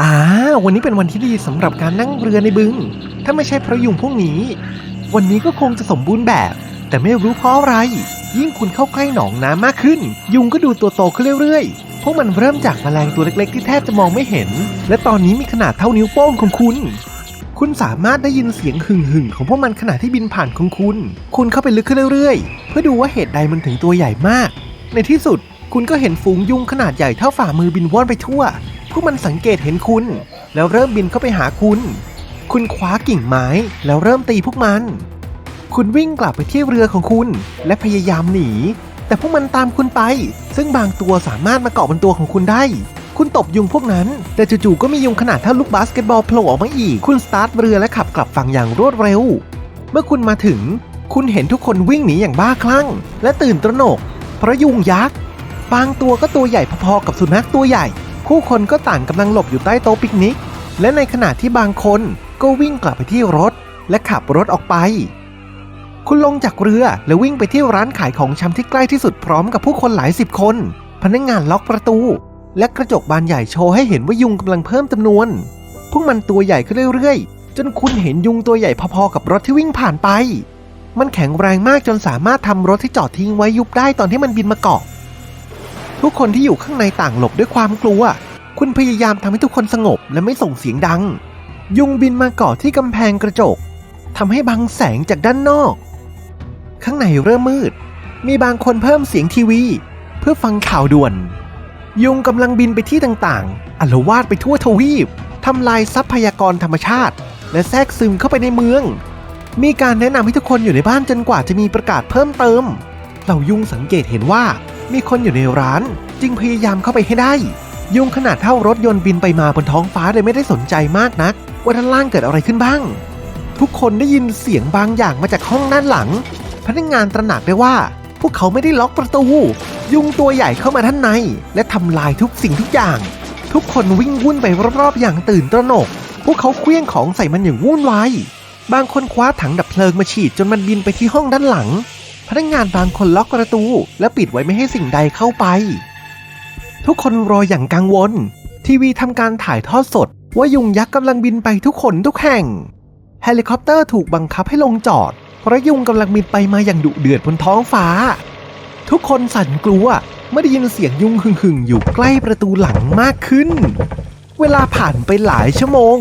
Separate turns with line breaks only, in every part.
อ่า วันนี้เป็นวันที่ดีสำหรับการนั่งเรือในบึง ถ้าไม่ใช่เพราะยุงพวกนี้ วันนี้ก็คงจะสมบูรณ์แบบ แต่ไม่รู้เพราะอะไร ยิ่งคุณเข้าใกล้หนองน้ำมากขึ้น ยุงก็ดูตัวโตขึ้นเรื่อยๆ พวกมันเริ่มจากแมลงตัวเล็กๆ ที่แทบจะมองไม่เห็น และตอนนี้มีขนาดเท่านิ้วโป้งของคุณ คุณสามารถได้ยินเสียงหึ่งๆของพวกมันขณะที่บินผ่านของคุณ คุณเข้าไปลึกขึ้นเรื่อยๆ เพื่อดูว่าเหตุใดมันถึงตัวใหญ่มาก ในที่สุดคุณก็เห็นฝูงยุงขนาดใหญ่เท่าฝ่ามือบินว่อนไปทั่ว วกมันสังเกตเห็นคุณ แล้วเริ่มบินเข้าไปหาคุณ คุณคว้ากิ่งไม้แล้วเริ่มตีพวกมัน คุณวิ่งกลับไปที่เรือของคุณ และพยายามหนี แต่พวกมันตามคุณไป ซึ่งบางตัวสามารถมาเกาะบนตัวของคุณได้ คุณตบยุงพวกนั้น แต่จู่ๆก็มียุงขนาดเท่าลูกบาสเกตบอลโผล่ออกมาอีก คุณสตาร์ทเรือและขับกลับฝั่งอย่างรวดเร็ว เมื่อคุณมาถึง คุณเห็นทุกคนวิ่งหนีอย่างบ้าคลั่ง และตื่นตระหนก เพราะยุงยักษ์ บางตัวก็ตัวใหญ่พอๆกับสุนัขตัวใหญ่ ผู้คนก็ต่างกำลังหลบอยู่ใต้โต๊ะปิกนิก และในขณะที่บางคนก็วิ่งกลับไปที่รถและขับรถออกไป คุณลงจากเรือและวิ่งไปที่ร้านขายของชำที่ใกล้ที่สุดพร้อมกับผู้คนหลายสิบคน พนักงานล็อกประตู และกระจกบานใหญ่โชว์ให้เห็นว่ายุงกำลังเพิ่มจำนวน พวกมันตัวใหญ่ขึ้นเรื่อยๆ จนคุณเห็นยุงตัวใหญ่พอๆกับรถที่วิ่งผ่านไป มันแข็งแรงมากจนสามารถทำรถที่จอดทิ้งไว้ยุบได้ตอนที่มันบินมาเกาะ ทุกคนที่อยู่ข้างในต่างหลบด้วยความกลัว คุณพยายามทำให้ทุกคนสงบและไม่ส่งเสียงดัง ยุงบินมาเกาะที่กำแพงกระจกทำให้บังแสงจากด้านนอก ข้างในเริ่มมืด มีบางคนเพิ่มเสียงทีวี เพื่อฟังข่าวด่วน ยุงกำลังบินไปที่ต่างๆอลวาดไปทั่วทวีปทำลายทรัพยากรธรรมชาติ และแทรกซึมเข้าไปในเมือง มีการแนะนำให้ทุกคนอยู่ในบ้านจนกว่าจะมีประกาศเพิ่มเติม เหล่ายุงสังเกตเห็นว่า มีคนอยู่ในร้าน จึงพยายามเข้าไปให้ได้ ยุงขนาดเท่ารถยนต์บินไปมาบนท้องฟ้าเลยไม่ได้สนใจมากนัก ว่าด้านล่างเกิดอะไรขึ้นบ้าง ทุกคนได้ยินเสียงบางอย่างมาจากห้องด้านหลัง พนักงานตระหนักได้ว่า พวกเขาไม่ได้ล็อกประตู ยุงตัวใหญ่เข้ามาด้านใน และทำลายทุกสิ่งทุกอย่าง ทุกคนวิ่งวุ่นไปรอบๆอย่างตื่นตระหนก พวกเขาเคลี้ยงของใส่มันอย่างวุ่นวายบางคนคว้าถังดับเพลิงมาฉีดจนมันบินไปที่ห้องด้านหลัง พนักงานบางคนล็อกประตู และปิดไว้ไม่ให้สิ่งใดเข้าไป ทุกคนรออย่างกังวล ทีวีทำการถ่ายทอดสด ว่ายุงยักษ์กำลังบินไปทุกคนทุกแห่ง เฮลิคอปเตอร์ถูกบังคับให้ลงจอด เพราะยุงกำลังบินไปมาอย่างดุเดือดบนท้องฟ้า ทุกคนสั่นกลัวเมื่อได้ยินเสียงยุงหึ่งๆอยู่ใกล้ประตูหลังมากขึ้น เวลาผ่านไปหลายชั่วโมง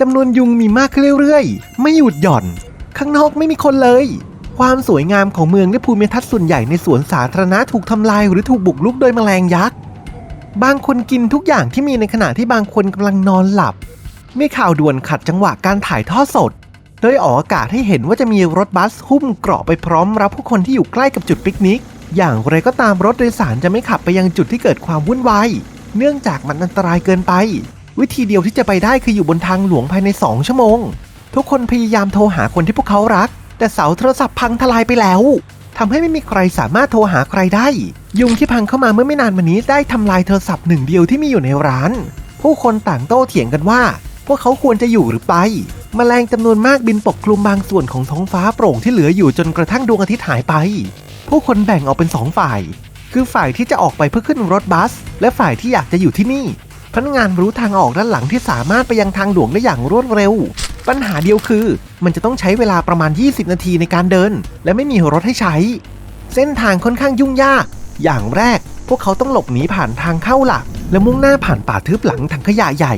จำนวนยุงมีมากขึ้นเรื่อยๆ ไม่หยุดหย่อน ข้างนอกไม่มีคนเลย ความสวยงามของเมืองและภูมิทัศน์ส่วนใหญ่ในสวนสาธารณะถูกทำลายหรือถูกบุกรุกโดยแมลงยักษ์ บางคนกินทุกอย่างที่มีในขณะที่บางคนกำลังนอนหลับ มีข่าวด่วนขัดจังหวะการถ่ายทอดสด โดยออกอากาศให้เห็นว่าจะมีรถบัสหุ้มเกราะไปพร้อมรับผู้คนที่อยู่ใกล้กับจุดปิกนิก อย่างไรก็ตามรถโดยสารจะไม่ขับไปยังจุดที่เกิดความวุ่นวาย เนื่องจากมันอันตรายเกินไป วิธีเดียวที่จะไปได้คืออยู่บนทางหลวงภายใน 2 ชั่วโมง ทุกคนพยายามโทรหาคนที่พวกเขารัก แต่เสาโทรศัพท์พังทลายไปแล้วทำให้ไม่มีใครสามารถโทรหาใครได้ ยุงที่พังเข้ามาเมื่อไม่นานมานี้ได้ทำลายโทรศัพท์หนึ่งเดียวที่มีอยู่ในร้าน ผู้คนต่างโต้เถียงกันว่า พวกเขาควรจะอยู่หรือไปแมลงจำนวนมากบินปกคลุมบางส่วนของท้องฟ้าโปร่งที่เหลืออยู่จนกระทั่งดวงอาทิตย์หายไป ผู้คนแบ่งออกเป็นสองฝ่าย คือฝ่ายที่จะออกไปเพื่อขึ้นรถบัส และฝ่ายที่อยากจะอยู่ที่นี่พนักงานรู้ทางออกด้านหลังที่สามารถไปยังทางหลวงได้อย่างรวดเร็ว ปัญหาเดียวคือ มันจะต้องใช้เวลาประมาณ 20 นาทีในการเดิน และไม่มีรถให้ใช้ เส้นทางค่อนข้างยุ่งยาก อย่างแรก พวกเขาต้องหลบหนีผ่านทางเข้าหลัก และมุ่งหน้าผ่านป่าทึบหลังถังขยะใหญ่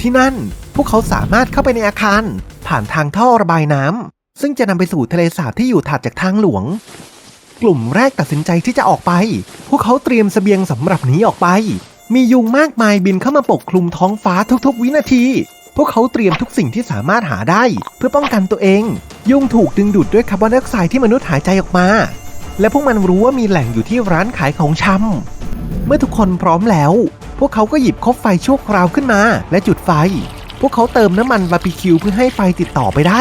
ที่นั่น พวกเขาสามารถเข้าไปในอาคาร ผ่านทางท่อระบายน้ำซึ่งจะนำไปสู่ทะเลสาบที่อยู่ถัดจากทางหลวง กลุ่มแรกตัดสินใจที่จะออกไป พวกเขาเตรียมเสบียงสำหรับหนีออกไป มียุงมากมายบินเข้ามาปกคลุมท้องฟ้าทุกๆ วินาที พวกเขาเตรียมทุกสิ่งที่สามารถหาได้ เพื่อป้องกันตัวเอง ยุงถูกดึงดูดด้วยคาร์บอนไดออกไซด์ที่มนุษย์หายใจออกมา และพวกมันรู้ว่ามีแหล่งอยู่ที่ร้านขายของชำเมื่อทุกคนพร้อมแล้ว พวกเขาก็หยิบคบไฟชั่วคราวขึ้นมา และจุดไฟ พวกเขาเติมน้ำมันบาร์บีคิวเพื่อให้ไฟติดต่อไปได้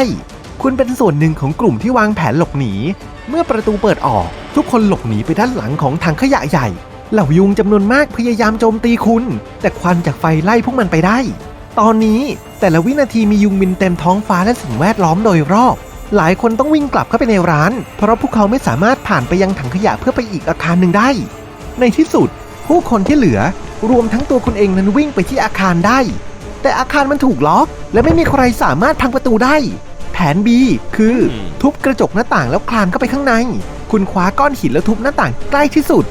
คุณเป็นส่วนหนึ่งของกลุ่มที่วางแผนหลบหนี เมื่อประตูเปิดออก ทุกคนหลบหนีไปด้านหลังของถังขยะใหญ่ เหล่ายุงจำนวนมากพยายามโจมตีคุณ แต่ควันจากไฟไล่พวกมันไปได้ ตอนนี้แต่ละวินาทีมียุงบินเต็มท้องฟ้าและสิ่งแวดล้อมโดยรอบ หลายคนต้องวิ่งกลับเข้าไปในร้าน เพราะพวกเขาไม่สามารถผ่านไปยังถังขยะเพื่อไปอีกอาคารหนึ่งได้ ในที่สุด ผู้คนที่เหลือรวมทั้งตัวคุณเองนั้นวิ่งไปที่อาคารได้ แต่อาคารมันถูกล็อก และไม่มีใครสามารถพังประตูได้ แผน B คือ
อืม
ทุบกระจกหน้าต่างแล้วคลานเข้าไปข้างใน คุณคว้าก้อนหินแล้วทุบหน้าต่างใกล้ที่สุด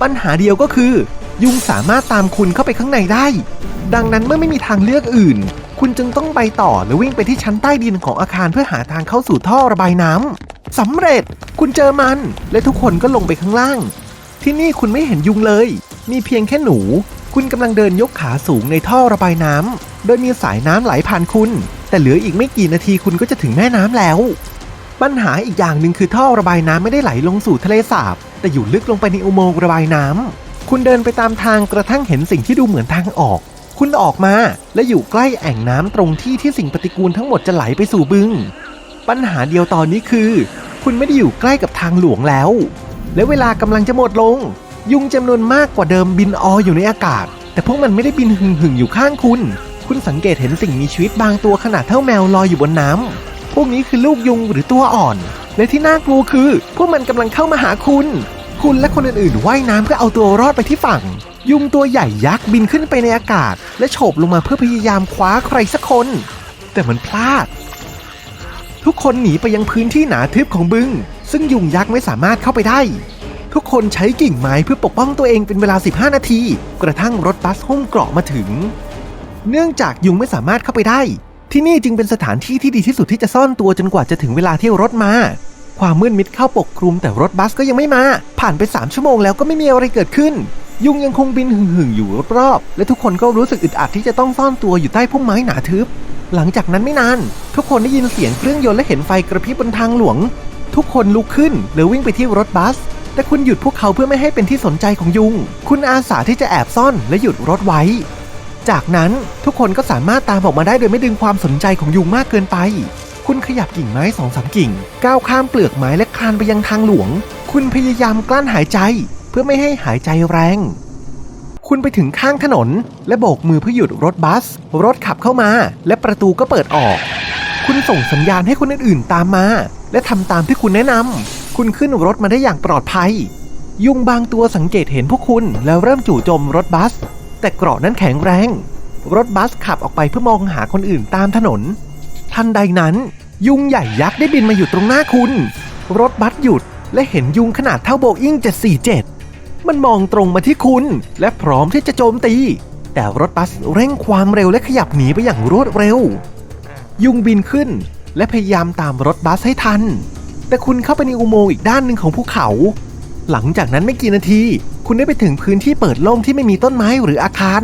ปัญหาเดียวก็คือ ยุงสามารถตามคุณเข้าไปข้างในได้ ดังนั้นเมื่อไม่มีทางเลือกอื่น คุณจึงต้องไปต่อและวิ่งไปที่ชั้นใต้ดินของอาคารเพื่อหาทางเข้าสู่ท่อระบายน้ำสำเร็จ คุณเจอมัน และทุกคนก็ลงไปข้างล่าง ที่นี่คุณไม่เห็นยุงเลย มีเพียงแค่หนู คุณกำลังเดินยกขาสูงในท่อระบายน้ำโดยมีสายน้ำไหลผ่านคุณ แต่เหลืออีกไม่กี่นาทีคุณก็จะถึงแม่น้ำแล้ว ปัญหาอีกอย่างหนึ่งคือท่อระบายน้ำไม่ได้ไหลลงสู่ทะเลสาบ แต่อยู่ลึกลงไปในอุโมงค์ระบายน้ำ คุณเดินไปตามทางกระทั่งเห็นสิ่งที่ดูเหมือนทางออก คุณออกมาและอยู่ใกล้แอ่งน้ำตรงที่ที่สิ่งปฏิกูลทั้งหมดจะไหลไปสู่บึง ปัญหาเดียวตอนนี้คือ คุณไม่ได้อยู่ใกล้กับทางหลวงแล้ว และเวลากำลังจะหมดลง ยุงจำนวนมากกว่าเดิมบินอออยู่ในอากาศ แต่พวกมันไม่ได้บินหึ่งหึ่งอยู่ข้างคุณ คุณสังเกตเห็นสิ่งมีชีวิตบางตัวขนาดเท่าแมวลอยอยู่บนน้ำพวกนี้คือลูกยุงหรือตัวอ่อน และที่น่ากลัวคือ พวกมันกำลังเข้ามาหาคุณ คุณและคนอื่นๆว่ายน้ำเพื่อเอาตัวรอดไปที่ฝั่ง ยุงตัวใหญ่ยักษ์บินขึ้นไปในอากาศ และโฉบลงมาเพื่อพยายามคว้าใครสักคน แต่มันพลาด ทุกคนหนีไปยังพื้นที่หนาทึบของบึง ซึ่งยุงยักษ์ไม่สามารถเข้าไปได้ ทุกคนใช้กิ่งไม้เพื่อปกป้องตัวเองเป็นเวลา 15 นาที กระทั่งรถบัสหุ้มเกราะมาถึง เนื่องจากยุงไม่สามารถเข้าไปได้ ที่นี่จึงเป็นสถานที่ที่ดีที่สุดที่จะซ่อนตัวจนกว่าจะถึงเวลาที่รถมา ความมืดมิดเข้าปกคลุมแต่รถบัสก็ยังไม่มา ผ่านไป 3 ชั่วโมงแล้วก็ไม่มีอะไรเกิดขึ้น ยุงยังคงบินหึ่งๆอยู่รอบๆและทุกคนก็รู้สึกอึดอัดที่จะต้องซ่อนตัวอยู่ใต้พุ่มไม้หนาทึบ หลังจากนั้นไม่นาน ทุกคนได้ยินเสียงเครื่องยนต์และเห็นไฟกระพริบบนทางหลวง ทุกคนลุกขึ้นแล้ววิ่งไปที่รถบัสแต่คุณหยุดพวกเขาเพื่อไม่ให้เป็นที่สนใจของยุง คุณอาสาที่จะแอบซ่อนและหยุดรถไว้ จากนั้นทุกคนก็สามารถตามออกมาได้โดยไม่ดึงความสนใจของยุงมากเกินไป คุณขยับกิ่งไม้สองสามกิ่ง ก้าวข้ามเปลือกไม้และคลานไปยังทางหลวง คุณพยายามกลั้นหายใจ เพื่อไม่ให้หายใจแรง คุณไปถึงข้างถนน และโบกมือเพื่อหยุดรถบัส รถขับเข้ามา และประตูก็เปิดออก คุณส่งสัญญาณให้คนอื่นๆตามมา และทำตามที่คุณแนะนำคุณขึ้นรถมาได้อย่างปลอดภัย ยุงบางตัวสังเกตเห็นพวกคุณ แล้วเริ่มจู่โจมรถบัส แต่เกราะนั้นแข็งแรง รถบัสขับออกไปเพื่อมองหาคนอื่นตามถนน ทันใดนั้น ยุงใหญ่ยักษ์ได้บินมาอยู่ตรงหน้าคุณ รถบัสหยุดและเห็นยุงขนาดเท่าโบอิ้ง747 มันมองตรงมาที่คุณ และพร้อมที่จะโจมตี แต่รถบัสเร่งความเร็วและขยับหนีไปอย่างรวดเร็ว ยุงบินขึ้นและพยายามตามรถบัสให้ทัน แต่คุณเข้าไปในอุโมงค์อีกด้านหนึ่งของภูเขา หลังจากนั้นไม่กี่นาที คุณได้ไปถึงพื้นที่เปิดโล่งที่ไม่มีต้นไม้หรืออาคาร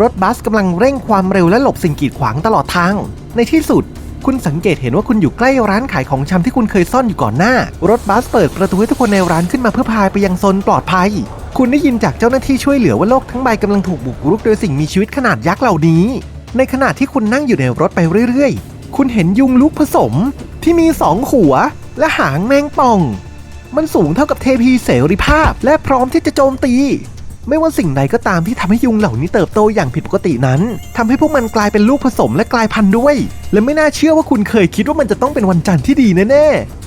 รถบัสกำลังเร่งความเร็วและหลบสิ่งกีดขวางตลอดทาง ในที่สุด คุณสังเกตเห็นว่าคุณอยู่ใกล้ร้านขายของชำที่คุณเคยซ่อนอยู่ก่อนหน้า รถบัสเปิดประตูให้ทุกคนในร้านขึ้นมาเพื่อพายไปยังโซนปลอดภัย คุณได้ยินจากเจ้าหน้าที่ช่วยเหลือว่าโลกทั้งใบกำลังถูกบุกรุกโดยสิ่งมีชีวิตขนาดยักษ์เหล่านี้ ในขณะที่คุณนั่งอยู่ในรถไปเรื่อยๆ คุณเห็นยุงลูกผสม ที่มีสองหัว และหางแมงป่อง มันสูงเท่ากับเทพีเสรีภาพ และพร้อมที่จะโจมตี ไม่ว่าสิ่งใดก็ตามที่ทำให้ยุงเหล่านี้เติบโตอย่างผิดปกตินั้นทำให้พวกมันกลายเป็นลูกผสมและกลายพันธุ์ด้วย และไม่น่าเชื่อว่าคุณเคยคิดว่ามันจะต้องเป็นวันจันทร์ที่ดีแน่ๆ